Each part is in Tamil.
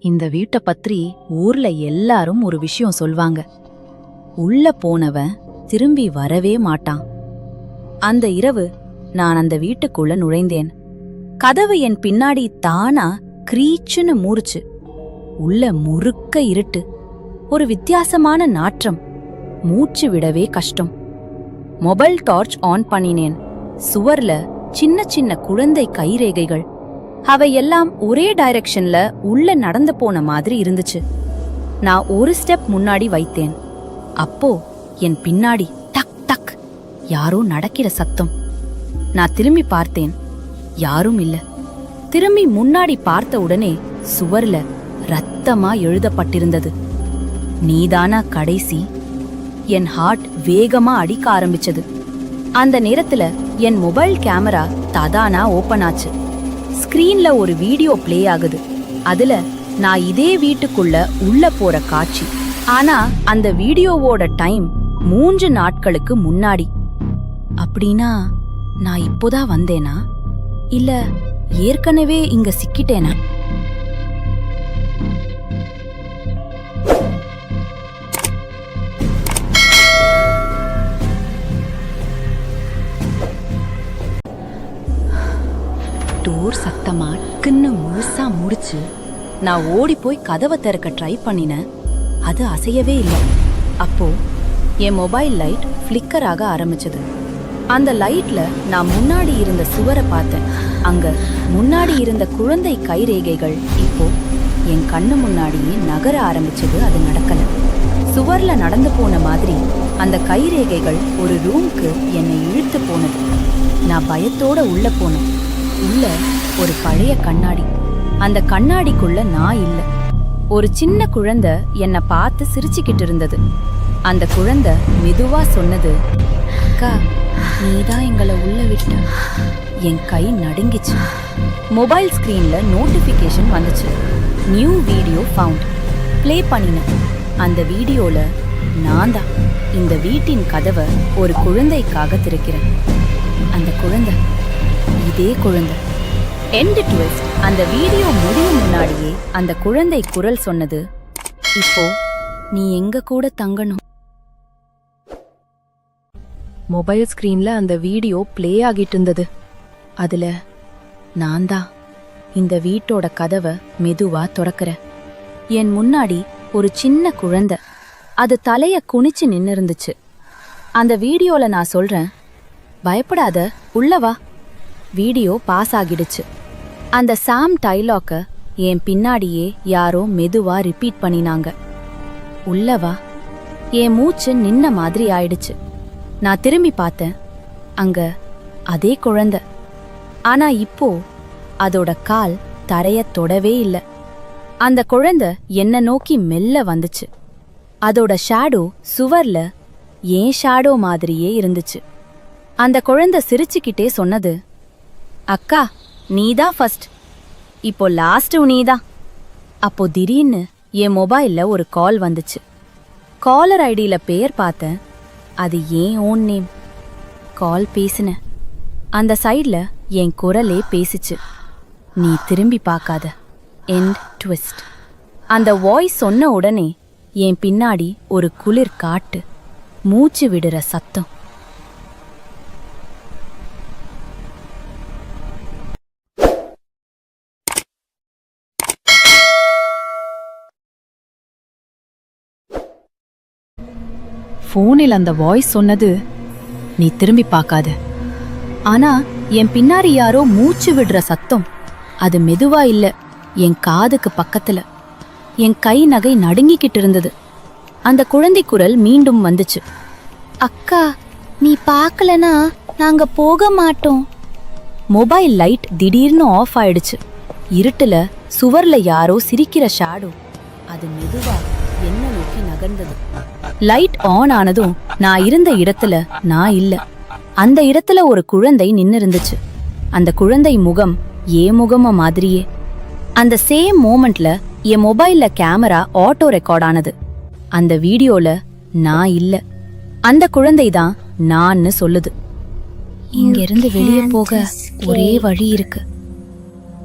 இந்த வீட்டை பற்றி ஊர்ல எல்லாரும் ஒரு விஷயம் சொல்வாங்க. உள்ள போனவன் திரும்பி வரவே மாட்டான். அந்த இரவு நான் அந்த வீட்டுக்குள்ள நுழைந்தேன். கதவு என் பின்னாடி தானா கிரீச்சுன்னு மூறுச்சு. உள்ள முறுக்க இருட்டு. ஒரு வித்தியாசமான நாற்றம். மூச்சு விடவே கஷ்டம். மொபைல் டார்ச் ஆன் பண்ணினேன். சுவர்ல சின்ன சின்ன குழந்தை கைரேகைகள். அவை எல்லாம் ஒரே டைரக்ஷன்ல உள்ள நடந்து போன மாதிரி இருந்துச்சு. நான் ஒரு ஸ்டெப் முன்னாடி வைத்தேன். அப்போ என் பின்னாடி டக் டக் யாரோ நடக்கிற சத்தம். நான் திரும்பி பார்த்தேன். யாரும் இல்ல. திரும்பி முன்னாடி பார்த்த உடனே சுவர்ல ரத்தமா எழுதப்பட்டிருந்தது. நீதானா கடைசி? என் ஹார்ட் வேகமா அடிக்க ஆரம்பிச்சது. அந்த நேரத்துல என் மொபைல் கேமரா ததானா ஓபன் ஆச்சு. ஸ்கிரீன்ல ஒரு வீடியோ ப்ளே ஆகுது. அதுல நான் இதே வீட்டுக்குள்ள உள்ள போற காட்சி. ஆனா அந்த வீடியோவோட டைம் மூன்று நாட்களுக்கு முன்னாடி. அப்படின்னா நான் இப்போதான் வந்தேனா? இல்ல ஏற்கனவே இங்க சிக்கிட்டேனா? டோர் சத்தமா கின்னு முழுசா முடிச்சு. நான் ஓடி போய் கதவை திறக்க ட்ரை பண்ணினேன். அது அசையவே இல்லை. அப்போ என் மொபைல் லைட் ஃப்ளிக்கர் ஆக ஆரம்பிச்சது. அந்த லைட்ல நான் முன்னாடி இருந்த சுவரை பார்த்தேன். அங்க முன்னாடி இருந்த குழந்தை கைரேகைகள் இப்போ என் கண்ணு முன்னாடியே நகர ஆரம்பிச்சது அது நடக்கல. சுவர்ல நடந்து போன மாதிரி அந்த கைரேகைகள் ஒரு ரூம்க்கு என்னை இழுத்து போனது. நான் பயத்தோட உள்ள போனேன். உள்ள ஒரு பழைய கண்ணாடி. அந்த கண்ணாடிக்குள்ள நான் இல்ல. ஒரு சின்ன குழந்தை என்னை பார்த்து சிரிச்சுக்கிட்டு இருந்தது. அந்த குழந்தை மெதுவா சொன்னது அக்கா நீதான் எங்களை உள்ள விட்ட. என் கை நடுங்கிச்சு. மொபைல் ஸ்கிரீன்ல நோட்டிபிகேஷன் வந்துச்சு. New video found. ப்ளே பண்ணினேன். அந்த வீடியோல நான் தான். இந்த வீட்டின் கதவை ஒரு குழந்தைக்காக திறக்கிறேன். அந்த குழந்தை இதே குழந்தை. எண்ட் ட்விஸ்ட் அந்த வீடியோ முடியும் முன்னாடியே அந்த குழந்தை குரல் சொன்னது இப்போ நீ எங்க கூட தங்கணும்? மொபைல் ஸ்கிரீன்ல அந்த வீடியோ ப்ளே ஆகிட்டு இருந்தது. அதுல நான் தான் இந்த வீட்டோட கதவை மெதுவா திறக்கிறேன். என் முன்னாடி ஒரு சின்ன குழந்தை. அது தலைய குனிச்சு நின்னு இருந்துச்சு அந்த வீடியோல நான் சொல்றேன் பயப்படாத உள்ளவா வீடியோ பாஸ் ஆகிடுச்சு. அந்த சாம் டைலாக்க என் பின்னாடியே யாரோ மெதுவா ரிப்பீட் பண்ணினாங்க. உள்ளவா என் மூச்சு நின்ன மாதிரி ஆயிடுச்சு. நான் திரும்பி பார்த்தேன். அங்க அதே குழந்த. ஆனா இப்போ அதோட கால் தரைய தொடவே இல்ல. அந்த குழந்த என்ன நோக்கி மெல்ல வந்துச்சு. அதோட ஷேடோ சுவர்ல ஏன் ஷேடோ மாதிரியே இருந்துச்சு. அந்த குழந்தை சிரிச்சுக்கிட்டே சொன்னது அக்கா நீதான் ஃபர்ஸ்ட் இப்போ லாஸ்ட் நீதான் அப்போ திடீர்னு என் மொபைல்ல ஒரு கால் வந்துச்சு. காலர் ஐடியில பேர் பார்த்தேன். அது ஏன் ஓன் நேம் கால் பேசினேன் அந்த சைடில் என் குரலே பேசிச்சு. நீ திரும்பி பார்க்காத. எண்ட் ட்விஸ்ட் அந்த வாய்ஸ் சொன்ன உடனே என் பின்னாடி ஒரு குளிர் காட்டு. மூச்சு விடுற சத்தம். ஃபோனில் அந்த வாய்ஸ் சொன்னது நீ திரும்பி பார்க்காத. ஆனா என் பின்னாடி யாரோ மூச்சு விடுற சத்தம். அது மெதுவா இல்ல என் காதுக்கு பக்கத்துல. என் கை நகை நடுங்கிக்கிட்டு இருந்தது. அந்த குழந்தை குரல் மீண்டும் வந்துச்சு. அக்கா நீ பார்க்கலனா நாங்க போக மாட்டோம். மொபைல் லைட் திடீர்னு ஆஃப் ஆயிடுச்சு. இருட்டுல சுவர்ல யாரோ சிரிக்கிற ஷாடோ. அது மெதுவா என்ன நோக்கி நகர்ந்தது? லைட் ஆன் ஆனதும் நான் இருந்த இடத்துல நான் இல்ல. அந்த இடத்துல ஒரு குழந்தை நின்னு இருந்துச்சு அந்த குழந்தை முகம் ஏ முகம மாதிரியே. அந்த சேம் மோமெண்ட்ல என் மொபைல்ல கேமரா ஆட்டோ ரெக்கார்ட் ஆனது. அந்த வீடியோல நான் இல்ல. அந்த குழந்தை தான் நான்னு சொல்லுது. இங்கிருந்து வெளியே போக ஒரே வழி இருக்கு.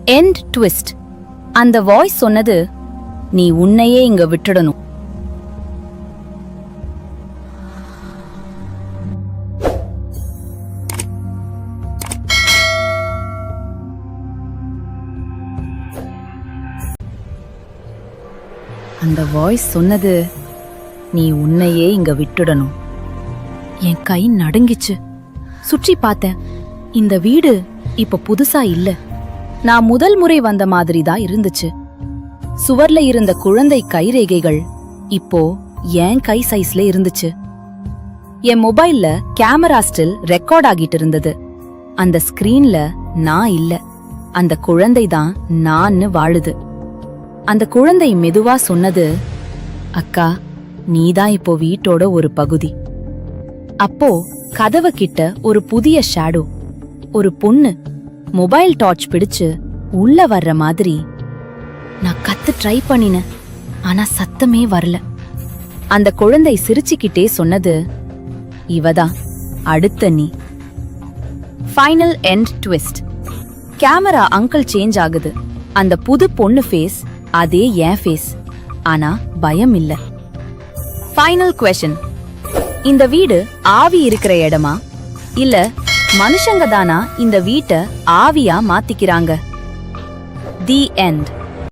எண்ட் ட்விஸ்ட் அந்த வாய்ஸ் சொன்னது நீ உன்னையே இங்க விட்டுடணும். அந்த வாய்ஸ் சொன்னது நீ உன்னையே இங்க விட்டுடணும். என் கை நடுங்கிச்சு. சுற்றி பார்த்தேன் இந்த வீடு இப்ப புதுசா இல்ல. நான் முதல் முறை வந்த மாதிரி தான் இருந்துச்சு. சுவர்ல இருந்த குழந்தை கைரேகைகள் இப்போ என் கை சைஸ்ல இருந்துச்சு. என் மொபைல்ல கேமரா ஸ்டில் ரெக்கார்ட் ஆகிட்டு இருந்தது. அந்த ஸ்கிரீன்ல நான் இல்ல. அந்த குழந்தை தான் நான்னு வாழுது. அந்த குழந்தை மெதுவா சொன்னது அக்கா நீதான் இப்போ வீட்டோட ஒரு பகுதி. அப்போ கதவு கிட்ட ஒரு புதிய ஷேடோ ஒரு பொண்ணு மொபைல் டார்ச் பிடிச்சு உள்ள வர்ற மாதிரி. நான் கத்து ட்ரை பண்ணினேன் ஆனா சத்தமே வரல. அந்த குழந்தை சிரிச்சுக்கிட்டே சொன்னது இவதான் அடுத்த நீ. Final end twist camera angle change ஆகுது. அந்த புது பொண்ணு ஃபேஸ் அதே என் ஃபேஸ் ஆனா பயம் இல்ல. ஃபைனல் கொஷன் இந்த வீடு ஆவி இருக்கிற இடமா? இல்ல மனுஷங்க தானா இந்த வீட்டை ஆவியா மாத்திக்கிறாங்க? The end